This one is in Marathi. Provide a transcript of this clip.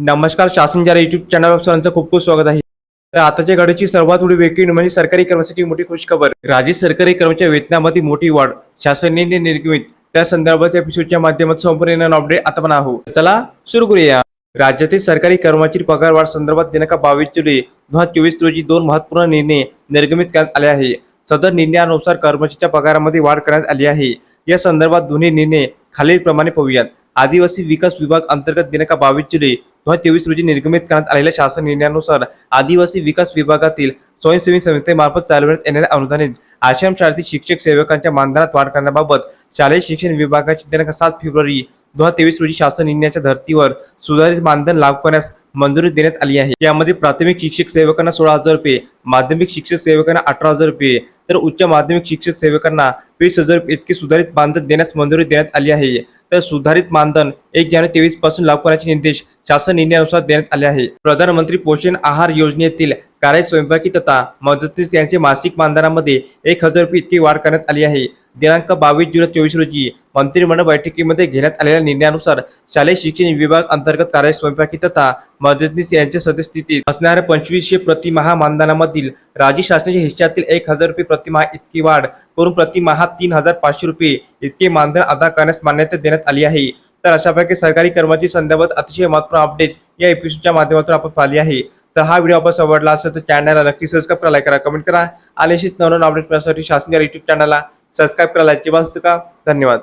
नमस्कार शासन जरा युट्यूब चॅनलवर सर्वांचं खूप खूप स्वागत आहे. तर आताच्या घडीची सर्वात मोठी वेगळी म्हणजे सरकारी कर्मचारी मोठी खुश खबर राज्य सरकारी कर्मचारी वेतनामध्ये मोठी वाढ. शासनाने निर्गमित त्या संदर्भात एपिसोडच्या माध्यमात संपूर्ण अपडेट आता पण आहोत. चला सुरू करूया. राज्यातील सरकारी कर्मचारी पगार वाढ संदर्भात दिनांक बावीस जुलै दोन हजार चोवीस रोजी दोन महत्त्वपूर्ण निर्णय निर्गमित करण्यात आले आहे. सदर निर्णयानुसार कर्मचारीच्या पगारामध्ये वाढ करण्यात आली आहे. या संदर्भात दोन्ही निर्णय खालीलप्रमाणे पाहूयात. आदिवासी विकास विभाग अंतर्गत दिनांक बावीस जुलै दोन हजार तेवीस रोजी निर्गमित करण्यात आलेल्या शासन निर्णयानुसार आदिवासी विकास विभागातील स्वयंसेवी संस्थेमार्फत चालवण्यात येणाऱ्या अनुदानित आश्रमशाळेतील शिक्षक सेवकांच्या मानधनात वाढ करण्याबाबत शालेय शिक्षण विभागाची दिनांक सात फेब्रुवारी दोन हजार तेवीस रोजी शासन निर्णयाच्या धर्तीवर सुधारित मानधन लागू करण्यास मंजुरी देण्यात आली आहे. यामध्ये प्राथमिक शिक्षक सेवकांना सोळा हजार रुपये माध्यमिक शिक्षक सेवकांना अठरा हजार रुपये तर उच्च माध्यमिक शिक्षक सेवकांना वीस हजार रुपये इतके सुधारित मानधन देण्यास मंजुरी देण्यात आली आहे. तर सुधारित मानधन एक जानेवारी तेवीसपासून लागू करण्याचे निर्देश शासन निर्णयानुसार देण्यात आले आहे. प्रधानमंत्री पोषण आहार योजनेतील कार्य स्वयंपाकी तथा मदतनीस यांचे मासिक मानधनामध्ये एक हजार रुपये इतकी वाढ करण्यात आली आहे. दिनांक बावीस जुलै चोवीस रोजी मंत्रिमंडळ बैठकीमध्ये घेण्यात आलेल्या निर्णयानुसार शालेय शिक्षण विभाग अंतर्गत कार्य स्वयंपाकी तथा मदतनीस यांच्या सदस्यस्थितीत असणाऱ्या पंचवीसशे प्रतिमाहा मानधनामधील राज्य शासनाच्या हिश्श्यातील एक हजार रुपये प्रतिमाहा इतकी वाढ करून प्रतिमाहा तीन हजार पाचशे रुपये इतके मानधन अदा करण्यास मान्यता देण्यात आली आहे. तर अशा प्रकारे सरकारी कर्मचारी संदर्भात अतिशय महत्त्वपूर्ण अपडेट या एपिसोडच्या माध्यमातून आपण पाहिली आहे. तर हा व्हिडिओ आपण आवडला असेल तर चॅनलला नक्की सबस्क्राईब करा लाईक करा कमेंट करा आणि अशीच नवनवीन अपडेट मिळण्यासाठी शासन युट्यूब चॅनलला सबस्क्राईब करायला अजिबात का धन्यवाद.